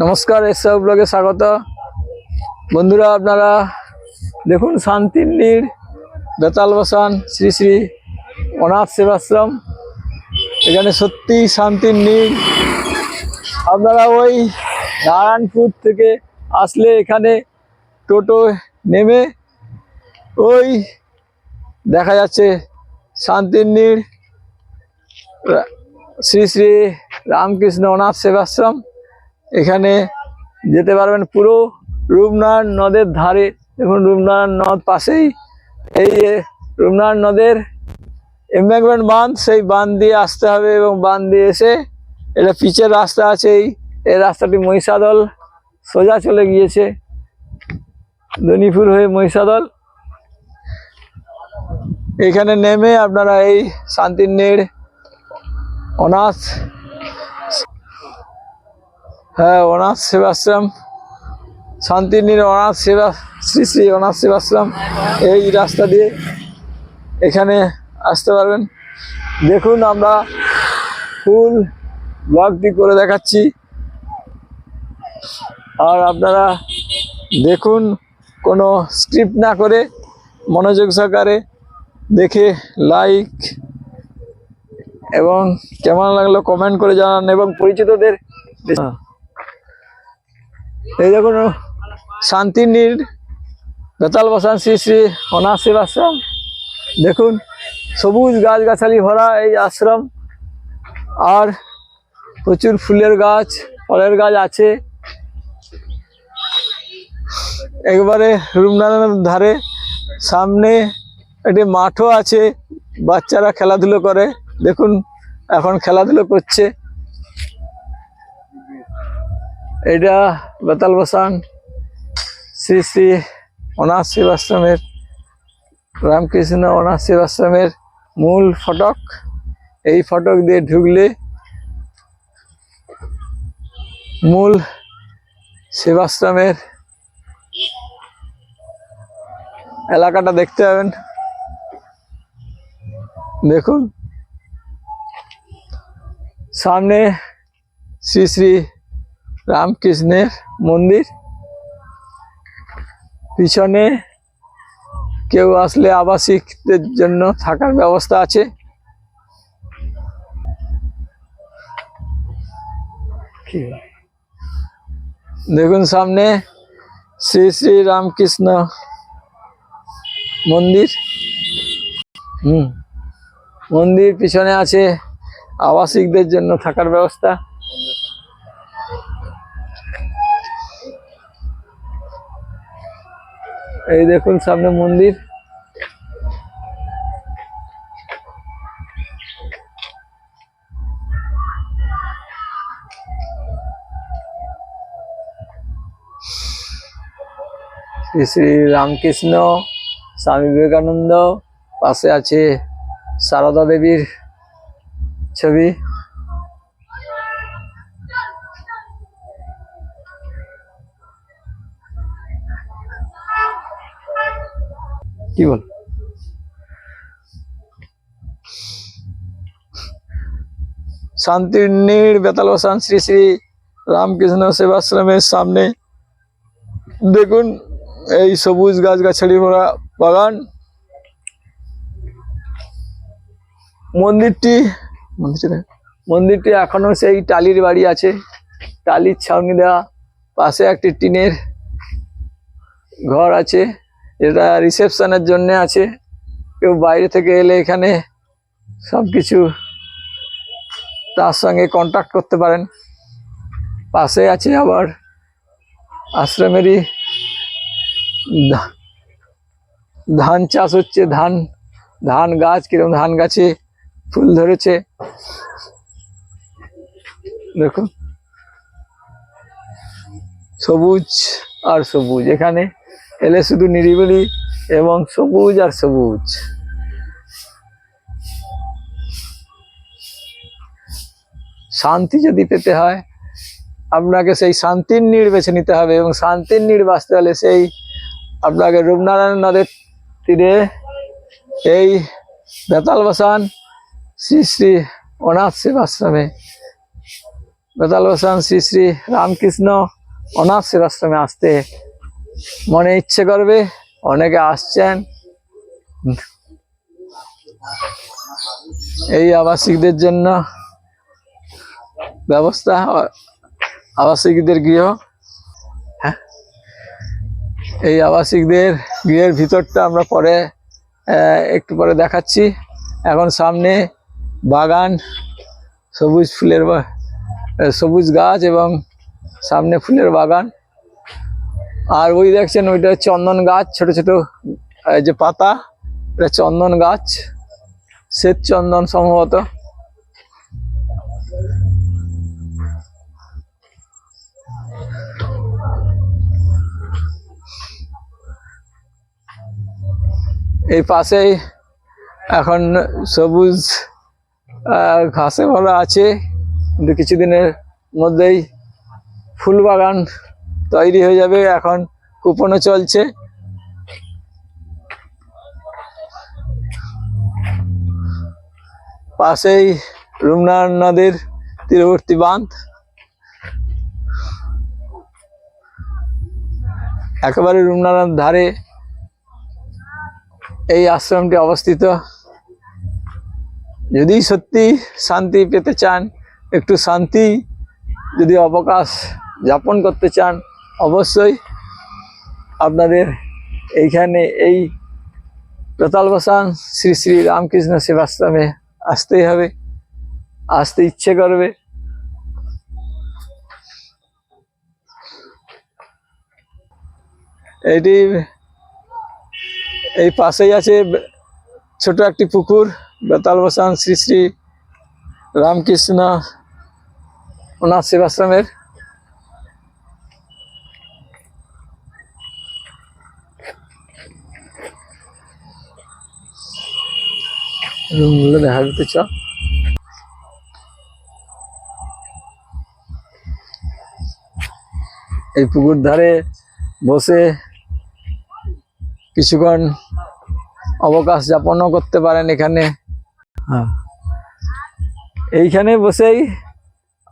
নমস্কার এসব ব্লগে স্বাগত। বন্ধুরা, আপনারা দেখুন শান্তির নীড় বেতাল বসান, শ্রী শ্রী অনাথ সেবাশ্রম। এখানে সত্যি শান্তির নীড় আপনারা ওই নারায়ণপুর থেকে আসলে এখানে টোটো নেমে ওই দেখা যাচ্ছে শান্তির নীড় রা- শ্রী শ্রী রামকৃষ্ণ অনাথ সেবাশ্রম। এখানে যেতে পারবেন পুরো রূপনারায়ণ নদের ধারে। দেখুন রূপনারায়ণ নদ পাশেই। এই যে রূপনারায়ণ নদের এম্বাঙ্কমেন্ট বাঁধ, সেই বাঁধ দিয়ে আসতে হবে এবং বাঁধ দিয়ে এসে এটা পিচের রাস্তা আছে এই। এই রাস্তাটি মহিষাদল সোজা চলে গিয়েছে। দনিপুর হয়ে মহিষাদল। এখানে নেমে আপনারা এই শান্তির নেড়, অনাথ হ্যাঁ অনাথ সেবাশ্রম, শান্তিনীর অনাথ সেবা, শ্রী শ্রী অনাথ সেবাশ্রম, এই রাস্তা দিয়ে এখানে আসতে পারবেন। দেখুন আমরা ফুল ব্লগটি করে দেখাচ্ছি। আর আপনারা দেখুন, কোনো স্ক্রিপ্ট না করে, মনোযোগ সহকারে দেখে লাইক এবং কেমন লাগল কমেন্ট করে জানান এবং পরিচিতদের এই দেখুন শান্তির নীড় বেতাল বসান শ্রী শ্রী অনাথ আশ্রম। দেখুন, সবুজ গাছগাছালি ভরা এই আশ্রম। আর প্রচুর ফুলের গাছ, ফলের গাছ আছে। একবারে রূপনারায়ণের ধারে, সামনে একটি মাঠও আছে। বাচ্চারা খেলাধুলো করে। দেখুন, এখন খেলাধুলো করছে। এটা বেতাল বসান, শ্রী শ্রী অনাথ সেবাশ্রমের রামকৃষ্ণ অনাথ সেবাশ্রমের মূল ফটক। এই ফটক দিয়ে ঢুকলে মূল সেবাশ্রমের এলাকাটা দেখতে পাবেন। দেখুন, সামনে শ্রী শ্রী রামকৃষ্ণের মন্দির। পিছনে কেউ আসলে আবাসিকদের জন্য থাকার ব্যবস্থা আছে। দেখুন সামনে শ্রী শ্রী রামকৃষ্ণ মন্দির। হুম, মন্দির পিছনে আছে আবাসিকদের জন্য থাকার ব্যবস্থা। এই দেখুন সামনে মন্দির। শ্রী রামকৃষ্ণ স্বামী বিবেকানন্দ পাশে আছে সারদা দেবীর ছবি। শান্তির নীড় বেতাল বসান শ্রী শ্রী রামকৃষ্ণ সেবাশ্রমের সামনে। দেখুন, এই সবুজ গাছ গাছগাছালি ভরা বাগান। মন্দিরটি মন্দিরটি মন্দিরটি এখনও সেই টালির বাড়ি আছে। টালির ছাউনি দেওয়া, পাশে একটি টিনের ঘর আছে, যেটা রিসেপশনের জন্য আছে। কেউ বাইরে থেকে এলে এখানে সব কিছু তার সঙ্গে কন্ট্যাক্ট করতে পারেন। পাশে আছে আবার আশ্রমেরই ধান চাষ হচ্ছে, ধান ধান গাছ কীরকম ধান গাছে ফুল ধরেছে। দেখুন। সবুজ আর সবুজ। এখানে এলে শুধু নিরিবিলি এবং সবুজ আর সবুজ। শান্তি যদি পেতে হয়, আপনাকে সেই শান্তির নীড় বেছে নিতে হবে এবং শান্তির নীড় বাঁচতে হলে সেই আপনাকে রূপনারায়ণ নদের তীরে এই বেতাল বসান, শ্রী শ্রী অনাথ সেবাশ্রমে। বেতাল বসান, শ্রী শ্রী রামকৃষ্ণ অনাথ সেবাশ্রমে আসতে মনে ইচ্ছে করবে, অনেকে আসছেন। এই আবাসিকদের জন্য ব্যবস্থা আবাসিকদের গৃহ হ্যাঁ? এই আবাসিকদের গৃহের ভিতরটা আমরা পরে একটু পরে দেখাচ্ছি। এখন সামনে বাগান, সবুজ ফুলের সবুজ গাছ এবং সামনে ফুলের বাগান। আর ওই দেখছেন ওইটা চন্দন গাছ, ছোট ছোট যে পাতা, এটা চন্দন গাছ, শ্বেত চন্দন সম্ভবত। এই পাশেই এখন সবুজ ঘাসে ভরা আছে। কিন্তু কিছুদিনের মধ্যেই ফুল বাগান তৈরি হয়ে যাবে। এখন কুপনও চলছে। পাশেই রুমনারায়ণ নদীর তীরবর্তী বাঁধ। একেবারে রুমনারায়ণ ধারে এই আশ্রমটি অবস্থিত। যদি সত্যি শান্তি পেতে চান, একটু শান্তি যদি অবকাশ যাপন করতে চান, অবশ্যই আপনাদের এইখানে এই বেতাল বসান শ্রী শ্রী রামকৃষ্ণ সেবাশ্রমে আসতেই হবে, আসতে ইচ্ছে করবে। এটি এই পাশেই আছে ছোট একটি পুকুর, বেতাল বসান, শ্রী শ্রী রামকৃষ্ণ অনাথ সেবাশ্রমের। রুমগুলো দেখা যেতে চ এই পুকুর ধারে বসে কিছুক্ষণ অবকাশ যাপনও করতে পারেন এখানে। হ্যাঁ। এইখানে বসেই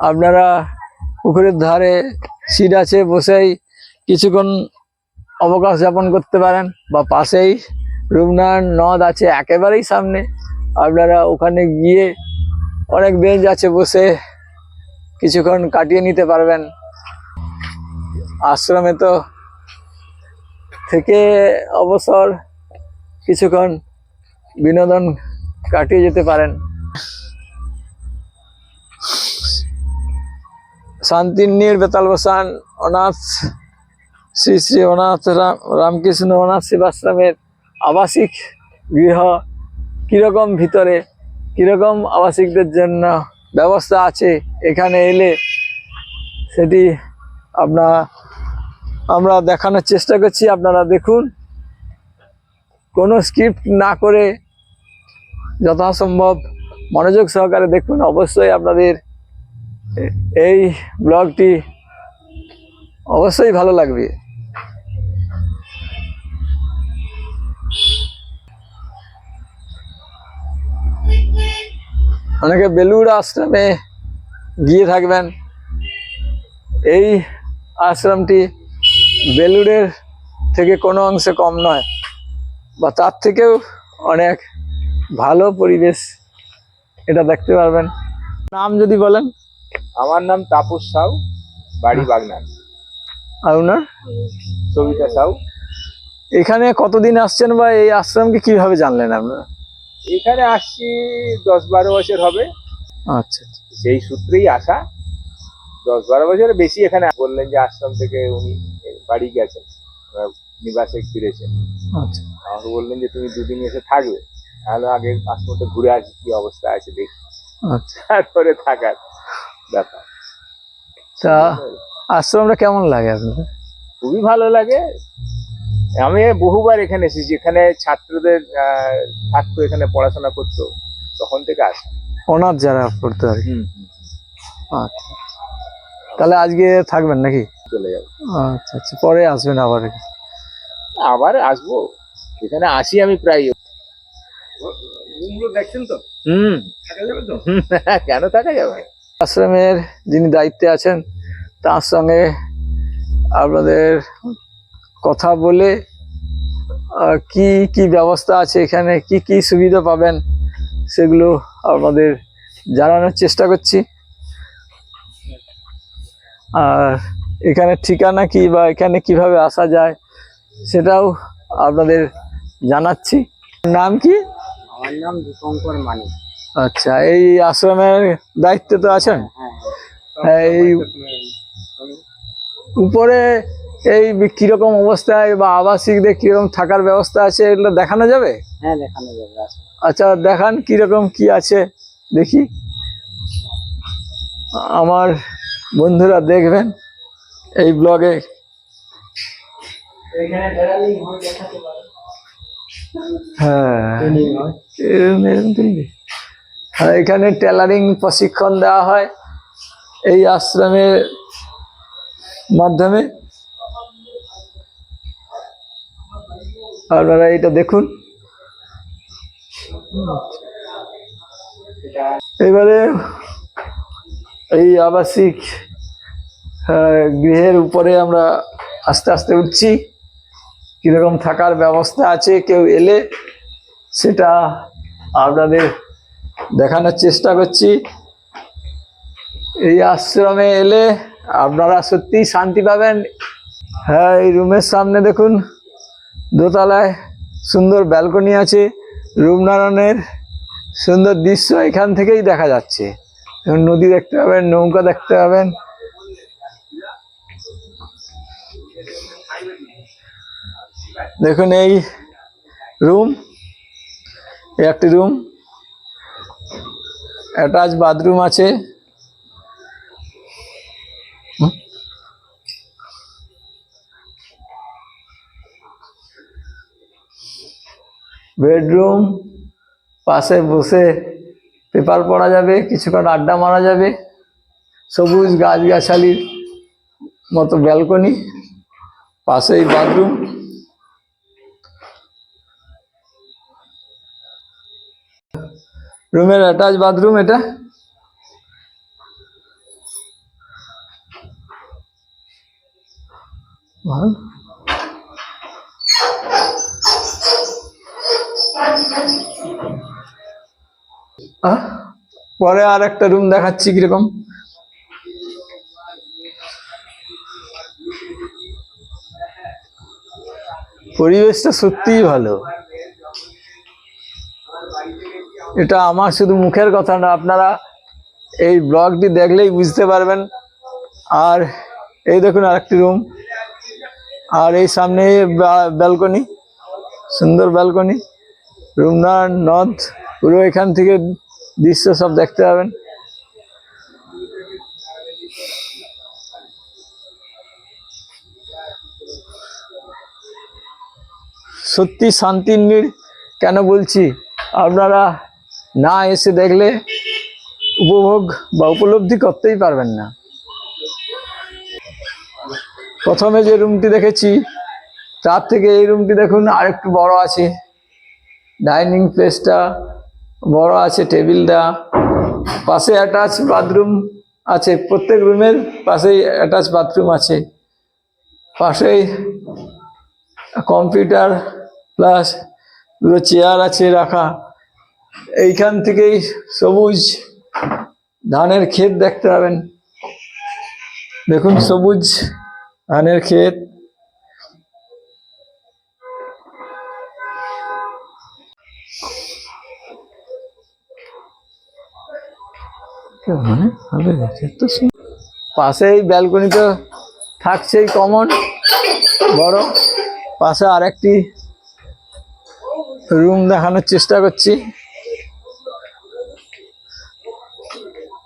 আপনারা পুকুরের ধারে সিট আছে, বসেই কিছুক্ষণ অবকাশ যাপন করতে পারেন বা পাশেই রূপনারায়ণ নদ আছে একেবারেই সামনে। আপনারা ওখানে গিয়ে অনেক বেঞ্চ আছে, বসে কিছুক্ষণ কাটিয়ে নিতে পারবেন। আশ্রমে তো থেকে অবসর কিছুক্ষণ বিনোদন কাটিয়ে যেতে পারেন। শান্তিনীর বেতাল বসান অনাথ শ্রী শ্রী অনাথ রাম, রামকৃষ্ণ অনাথ সেবাশ্রমের আবাসিক গৃহ কীরকম ভিতরে, কীরকম আবাসিকদের জন্য ব্যবস্থা আছে? এখানে এলে সেটি আপনার আমরা দেখানোর চেষ্টা করছি, আপনারা দেখুন। কোনো স্ক্রিপ্ট না করে যথাসম্ভব মনোযোগ সহকারে দেখুন। অবশ্যই আপনাদের এই ব্লগটি অবশ্যই ভালো লাগবে। অনেকে বেলুড় আশ্রমে গিয়ে থাকবেন। এই আশ্রমটি বেলুড়ের থেকে কোনো অংশে কম নয় বা তার থেকেও অনেক ভালো পরিবেশ এটা দেখতে পারবেন। নাম যদি বলেন। আমার নাম তাপস সাউ বাড়ি বাগনান। আর ওনার? সবিতা সাউ। এখানে কতদিন আসছেন বা এই আশ্রমকে কীভাবে জানলেন আপনারা এখানে আসছি দশ বারো বছর হবে। আচ্ছা। সেই সূত্রেই আসা। দশ বারো বছরের বেশি এখানে বললেন যে আশ্রম থেকে উনি বাড়ি গেছেন নিবাসে ফিরেছেন। আচ্ছা। আমাকে বললেন যে তুমি দুদিন এসে থাকবে তাহলে আগে আশ্রমটা ঘুরে আসি কি অবস্থা আছে দেখি। আচ্ছা। তারপরে থাকার ব্যাপার। তা আশ্রমটা কেমন লাগে আপনাদের? খুবই ভালো লাগে। আমি বহুবার এখানে এসেছি এখানে ছাত্রদের থাকতো এখানে পড়াশোনা করতো তখন থেকে আসি। অনাথ যারা পড়তে আর কি। আচ্ছা। তাহলে আজকে থাকবেন নাকি? চলে যাব। আচ্ছা আচ্ছা পরে আসবেন আবার। আবার আসব। এখানে আসি আমি প্রায়। দেখছেন তো? হুম। যাবে তো? কেন থাকা যাবে? আশ্রমের যিনি দায়িত্বে আছেন তার সঙ্গে আপনাদের কথা বলে কি কি ব্যবস্থা আছে এখানে কি কি সুবিধা পাবেন সেগুলো আপনাদের জানানোর চেষ্টা করছি। আর এখানে ঠিকানা কি বা এখানে কীভাবে আসা যায় সেটাও আপনাদের জানাচ্ছি। নাম কি? আমার নাম দীপঙ্কর মানিক। আচ্ছা এই আশ্রমের দায়িত্বে তো আছেন? হ্যাঁ এই উপরে এই কীরকম অবস্থায় বা আবাসিকদের কীরকম থাকার ব্যবস্থা আছে এগুলো দেখানো যাবে? হ্যাঁ দেখানো যাবে আচ্ছা দেখান কীরকম কি আছে দেখি। আমার বন্ধুরা দেখবেন। এই ব্লগে হ্যাঁ। আর এখানে টেলারিং প্রশিক্ষণ দেওয়া হয় এই আশ্রমের মাধ্যমে। আপনারা এটা দেখুন। এবারে এই আবাসিক গৃহের উপরে আমরা আস্তে আস্তে উঠছি। কীরকম থাকার ব্যবস্থা আছে, কেউ এলে সেটা আপনাদের দেখানোর চেষ্টা করছি। এই আশ্রমে এলে আপনারা সত্যিই শান্তি পাবেন। হ্যাঁ এই রুমের সামনে দেখুন, দোতলায় সুন্দর ব্যালকনি আছে, রূপনারায়ণের সুন্দর দৃশ্য এখান থেকেই দেখা যাচ্ছে। নদী দেখতে পাবেন, নৌকা দেখতে পাবেন দেখুন এই রুম একটি রুম। অ্যাটাচ বাথরুম আছে। বেডরুম, পাশে বসে পেপার পড়া যাবে, কিছুক্ষণ আড্ডা মারা যাবে। সবুজ গাছগাছালির মতো ব্যালকনি, পাশেই বাথরুম। রুমের অ্যাটাচ বাথরুম এটা। পরে আর একটা রুম দেখাচ্ছি কীরকম। পরিবেশটা সত্যিই ভালো। এটা আমার শুধু মুখের কথা না, আপনারা এই ব্লগটি দেখলেই বুঝতে পারবেন। আর এই দেখুন আরেকটি রুম। আর এই সামনে ব্যালকনি, সুন্দর ব্যালকনি। রুমনার নদ পুরো এখান থেকে দৃশ্য সব দেখতে পাবেন। সত্যি শান্তির নীড় কেন বলছি? আপনারা না এসে দেখলে উপভোগ বা উপলব্ধি করতেই পারবেন না। প্রথমে যে রুমটি দেখেছি, তার থেকে এই রুমটি দেখুন আরেকটু বড় আছে। ডাইনিং প্লেসটা বড় আছে, টেবিলটা। পাশে অ্যাটাচ বাথরুম আছে, প্রত্যেক রুমের পাশেই অ্যাটাচ বাথরুম আছে। পাশেই কম্পিউটার প্লাস দুটো চেয়ার আছে রাখা। এইখান থেকেই সবুজ ধানের ক্ষেত দেখতে পাবেন। দেখুন সবুজ ধানের ক্ষেত। পাশেই ব্যালকনিতে থাকছেই কমন বড়। পাশে আরেকটি রুম দেখানোর চেষ্টা করছি।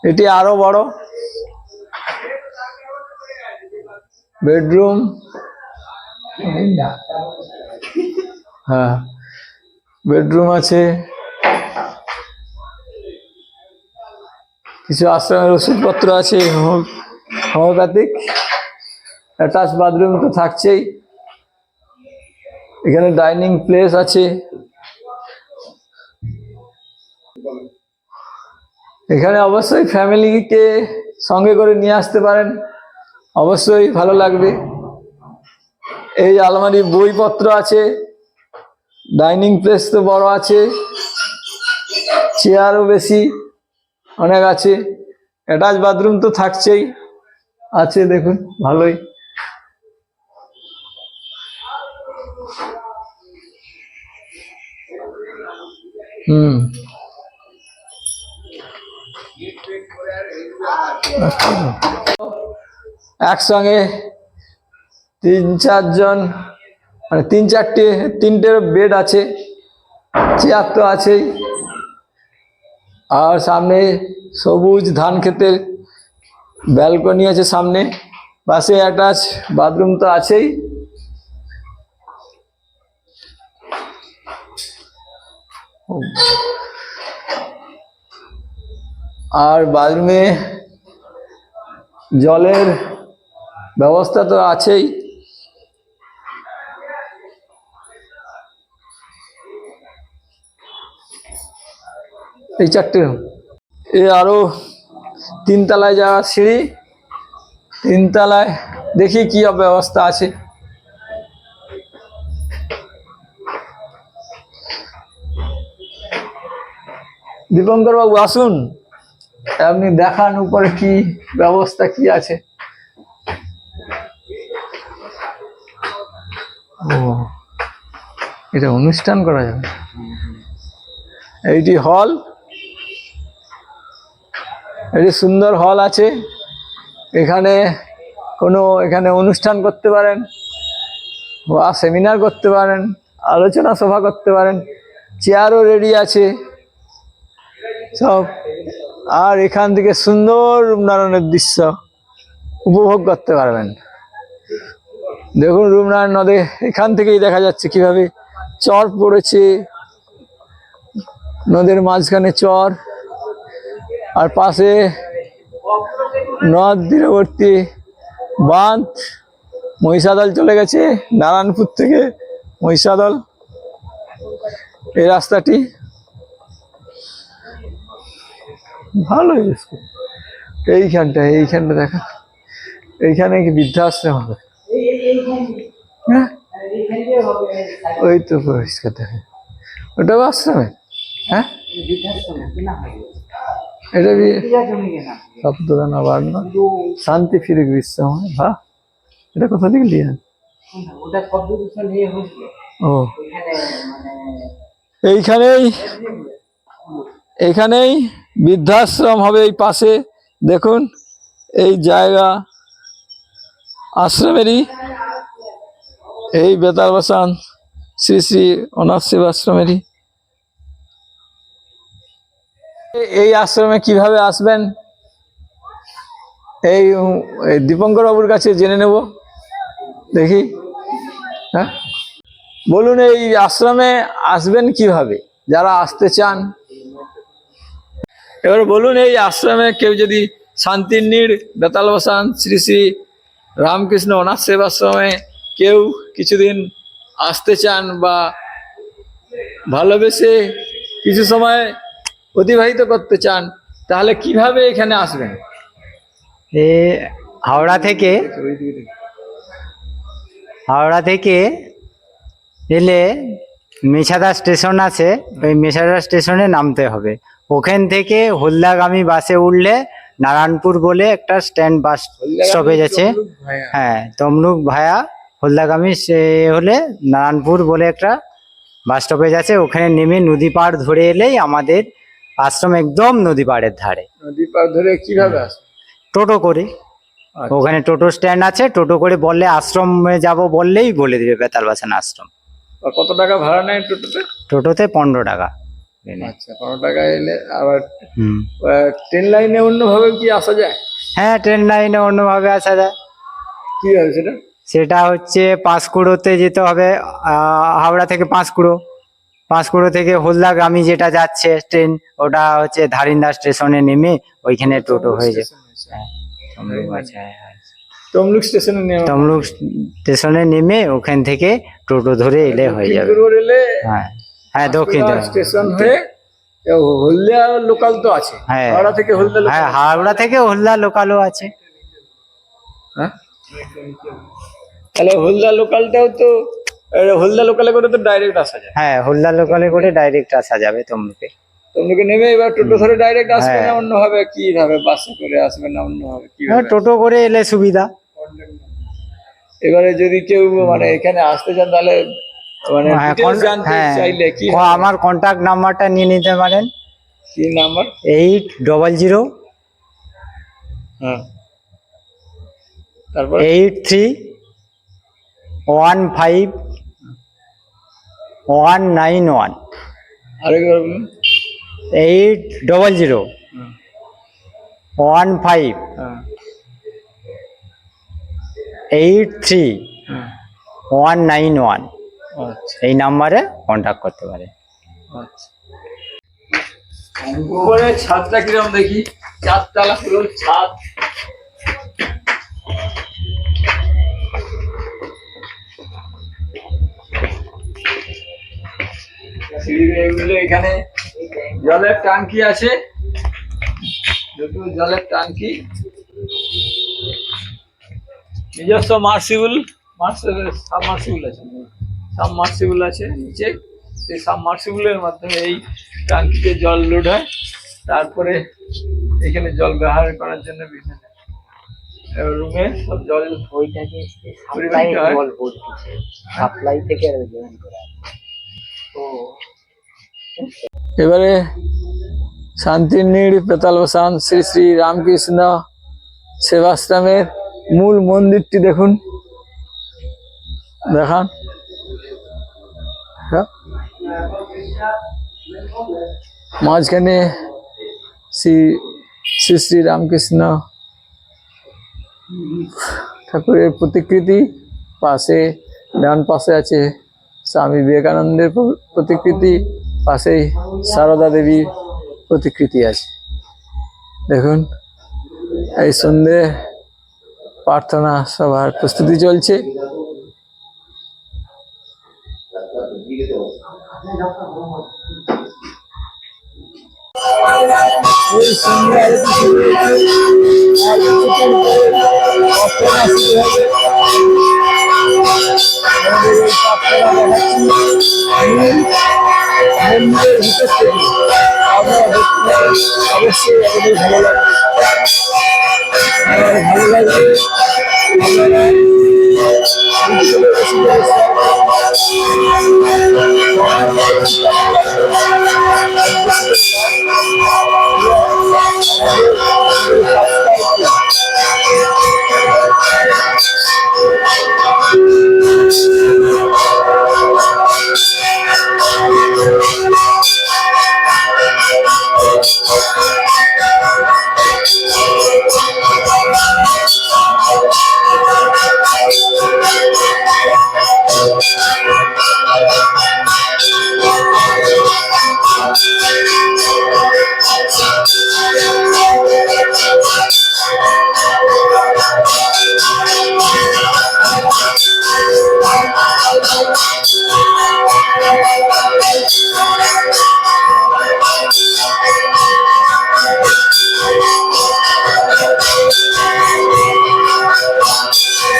এটি আরও বড়। বেডরুম। হ্যাঁ বেডরুম আছে। কিছু আশ্রমের ওষুধপত্র আছে, হোম- হোমিওপ্যাথিক। অ্যাটাচ বাথরুম তো থাকছেই। এখানে ডাইনিং প্লেস আছে। এখানে অবশ্যই ফ্যামিলিকে সঙ্গে করে নিয়ে আসতে পারেন। অবশ্যই ভালো লাগবে। এই আলমারি বইপত্র আছে, ডাইনিং প্লেস তো বড় আছে, চেয়ারও বেশি অনেক আছে, অ্যাটাচ বাথরুম তো থাকছেই, আছে দেখুন, ভালোই। হুম। একসঙ্গে তিন চারজন মানে তিন চারটে, তিনটে বেড আছে চেয়ার তো আছেই। আর সামনে সবুজ ধান ক্ষেতের ব্যালকনি আছে সামনে। পাশে অ্যাটাচ বাথরুম তো আছেই। আর বাথরুমে জলের ব্যবস্থা তো আছেই। এই চারটে। এ আরও তিনতলায় যাওয়া সিঁড়ি, তিনতলায় দেখি কি ব্যবস্থা আছে। দীপঙ্কর বাবু আসুন। আপনি দেখান উপরে কি ব্যবস্থা, কি আছে? ও, এটা অনুষ্ঠান করা যাবে। এইটি হল, এটি সুন্দর হল আছে। এখানে কোনো, এখানে অনুষ্ঠান করতে পারেন, বা সেমিনার করতে পারেন, আলোচনা সভা করতে পারেন চেয়ারও রেডি আছে। সব আর এখান থেকে সুন্দর রূপনারায়ণের দৃশ্য উপভোগ করতে পারবেন। দেখুন রূপনারায়ণ নদে, এখান থেকেই দেখা যাচ্ছে কীভাবে চর পড়েছে। নদীর মাঝখানে চর, আর পাশে নদ তীরবর্তী বাঁধ, মহিষাদল চলে গেছে, নারায়ণপুর থেকে মহিষাদল। এই রাস্তাটি ভালো স্কুল এইখানটা এইখানটা দেখা। এইখানে কি বৃদ্ধাশ্রম হবে? হ্যাঁ? ওই তো পরিষ্কার দেখে। ওটা আশ্রমে হ্যাঁ? এটা শান্তি ফিরে গ্রীষ্মময় বা? এটা কোথা থেকে ও। এইখানেই এইখানেই বৃদ্ধাশ্রম হবে এই পাশে। দেখুন, এই জায়গা আশ্রমেরই। এই বেতার বসান শ্রী শ্রী অনাথ সেবাশ্রমেরই। এই আশ্রমে কীভাবে আসবেন? এই দীপঙ্কর বাবুর কাছে জেনে নেব। দেখি হ্যাঁ? বলুন, এই আশ্রমে আসবেন কীভাবে? যারা আসতে চান এবার বলুন, এই আশ্রমে কেউ যদি শান্তির নীড়, বেতাল বসান, শ্রী শ্রী রামকৃষ্ণ অনাথ সেবাশ্রমে কেউ কিছুদিন আসতে চান বা ভালোবেসে কিছু সময় অতিবাহিত করতে চান, তাহলে কীভাবে এখানে আসবেন? এ, হাওড়া থেকে হাওড়া থেকে এলে মেছাদা স্টেশন আছে, ওই মেছাদা স্টেশনে নামতে হবে। ওখান থেকে হলদাগামী বাসে উঠলে নারায়ণপুর বলে একটা স্ট্যান্ড বাস স্টপেজ আছে। হ্যাঁ তমলুক ভায়া হলদাগামী সে হলে নারায়ণপুর বলে একটা বাস স্টপেজ আছে। ওখানে নেমে নদী পাড় ধরে এলেই আমাদের আশ্রম একদম নদী পাড়ের ধারে। নদী পাড় ধরে কীভাবে আসবে? টোটো করে। আচ্ছা। ওখানে টোটো স্ট্যান্ড আছে। টোটো করে বললে আশ্রমে যাব বললেই বলে দিবে বেতাল বাসান আশ্রম। কত টাকা ভাড়া নেয় টোটোতে? টোটোতে পনেরো টাকা। আচ্ছা পনেরো টাকা এলে আবার হুম। ট্রেন লাইনে অন্যভাবে কি আসা যায়? হ্যাঁ ট্রেন লাইনে অন্যভাবে আসা যায়। কি হবে সেটা? সেটা হচ্ছে পাঁশকুড়োতে যেতে হবে হাওড়া থেকে পাঁশকুড়ো পাঁশকুড়ো থেকে হলদাগামী যেটা যাচ্ছে ট্রেন ওটা হচ্ছে ধারিন্দা স্টেশনে নেমে ওইখানে টোটো হয়ে যায়। হ্যাঁ, তমলুক হ্যাঁ, হ্যাঁ। তমলুক স্টেশনে নেওয়া তমলুক স্টেশনে নেমে ওখান থেকে টোটো ধরে এলে হয়ে যাবে। হ্যাঁ। হ্যাঁ দক্ষিণ স্টেশন হয়ে হলদিয়া লোকাল তো আছে। হ্যাঁ। হাওড়া থেকে হলদিয়া হ্যাঁ হাওড়া থেকে হলদা লোকালও আছে। হ্যাঁ? তাহলে হলদিয়া লোকালটাও তো হলদিয়া লোকালে করে তো ডাইরেক্ট আসা যায়। হ্যাঁ হলদা লোকালে করে ডাইরেক্ট আসা যাবে তমলুকে। তমলুকে নেমে এবার টোটো ধরে ডাইরেক্ট আসবে হ্যাঁ। না অন্যভাবে? কি ভাবে বাসে করে আসবে না অন্যভাবে? কি হ্যাঁ টোটো করে এলে সুবিধা। এবারে যদি কেউ মানে এখানে আসতে চান তাহলে মানে হ্যাঁ হ্যাঁ। আমার কন্টাক্ট নাম্বারটা নিয়ে নিতে পারেন। কি নাম্বার? এইট ডবল জিরো হ্যাঁ। তারপর? Eight three one five one nine one আরেকবার eight double zero one five eight three one nine one এই নাম্বারে কন্ট্যাক্ট করতে পারে। আচ্ছা। উপরে ছাদটা কীরকম দেখি? চারতলা পুরো ছাদ। এখানে। জলের ট্যাঙ্কি আছে। দুটো জলের ট্যাঙ্কি। নিজস্ব মার্সিবল মার্সিবল সাবমার্সিবল আছে। সাবমার্সিবল আছে নিচে। সেই সাবমার্সিবলের মাধ্যমে এই ট্যাঙ্কিতে জল লোড হয়। তারপরে এখানে জল ব্যবহার করার জন্য বিভিন্ন রুমে সব জল ওইটাকে সাপ্লাই জল পড়তেছে সাপ্লাই থেকে জয়েন করা। এবারে শান্তিনীড় পেতাল বসান শ্রী শ্রী রামকৃষ্ণ সেবাশ্রমের মূল মন্দিরটি দেখুন। দেখান। মাঝখানে শ্রী শ্রী শ্রী রামকৃষ্ণ ঠাকুরের প্রতিকৃতি পাশে, ডান পাশে আছে স্বামী বিবেকানন্দের প্রতিকৃতি পাশেই সারদা দেবীর প্রতিকৃতি আছে। দেখুন, এই সন্ধে প্রার্থনা সভার প্রস্তুতি চলছে। মন্দিরের ভিতর থেকে আমরা দেখতে পাই অবশ্যই আমাদের ভালো লাগে আমার ভালো লাগবে আপনারা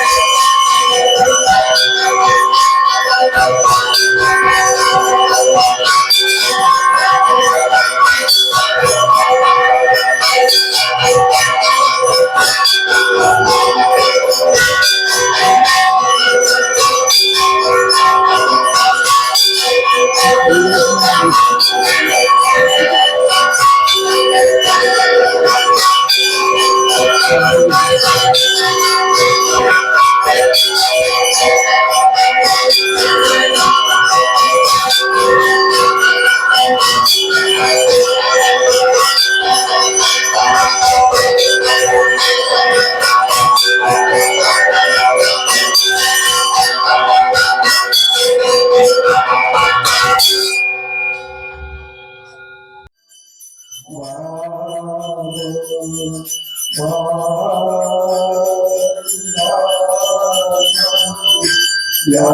Yeah. Ya